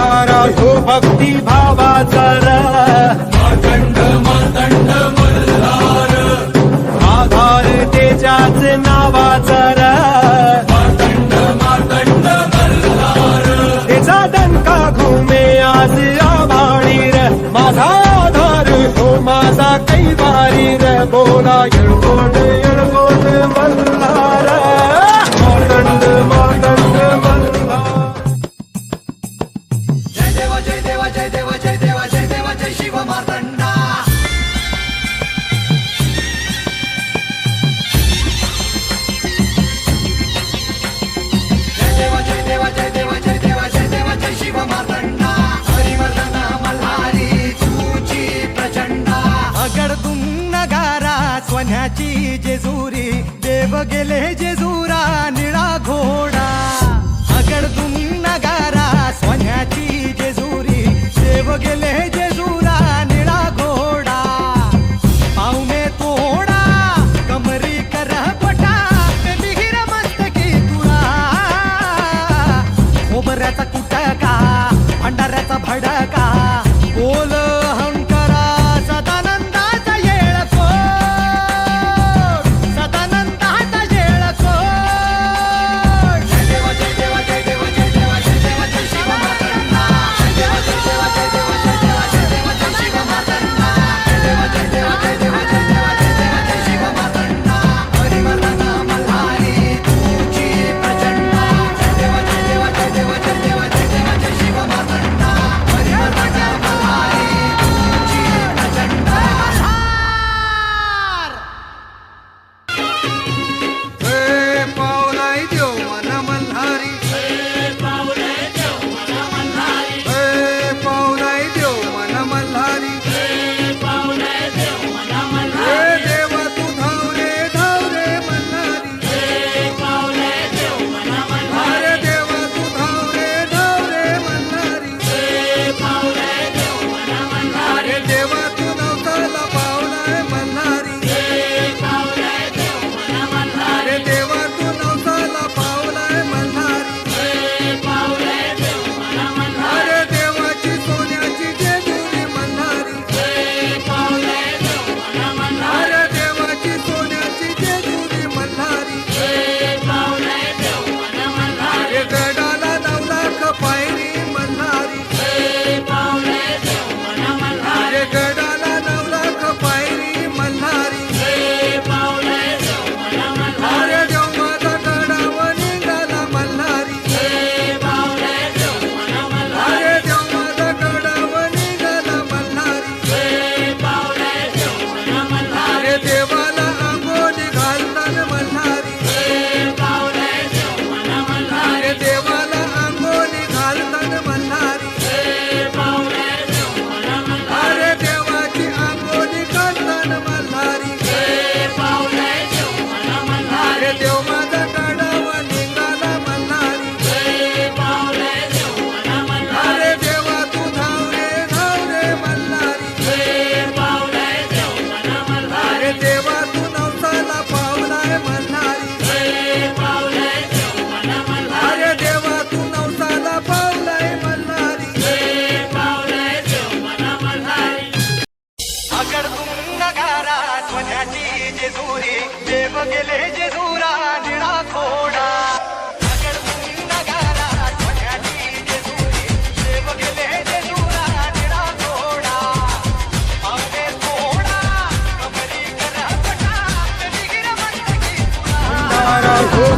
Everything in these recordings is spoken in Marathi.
करणारा तो हो भक्ती भावाचा मातंड मातंड मल्हार आधार तेजाच नावाचा मातंड मातंड मल्हार तेजा दणका घुमे आज आभाळीर. माझा आधार तो माझा र बोला येळकोट येळकोट मल्हार. গেলে যে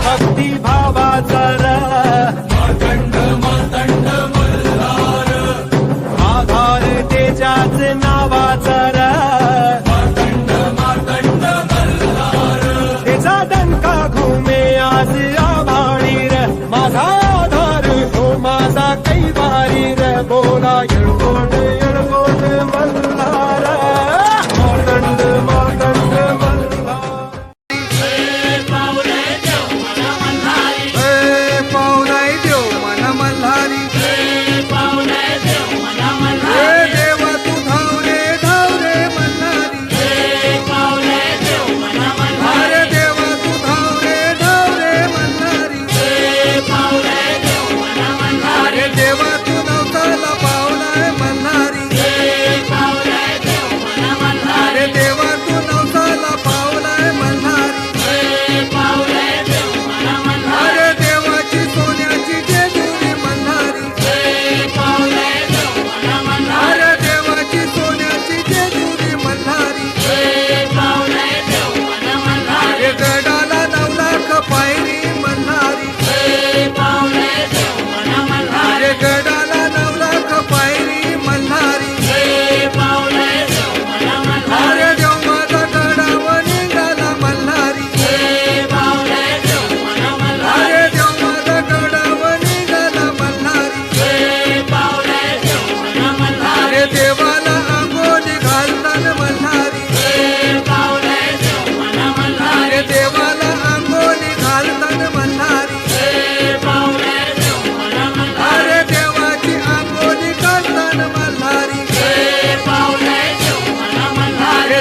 भक्ती भावाचा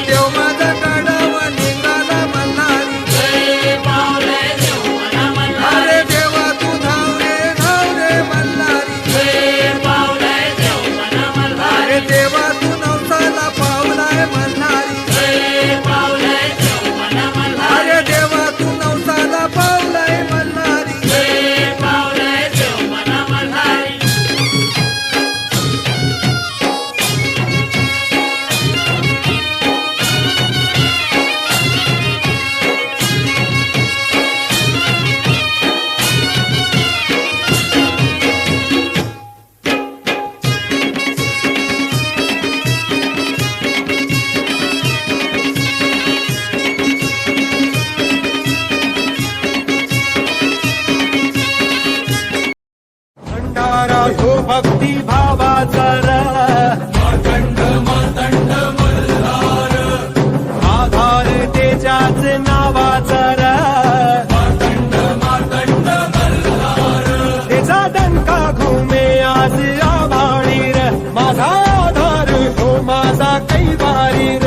Valeu, भक्ती भावाचा मातंड मातंड मल्हार आधार तेजाच नावाचा मातंड मातंड मल्हार तेजा दंका घुमे आज माझा आधार तो माझा कैवारीर.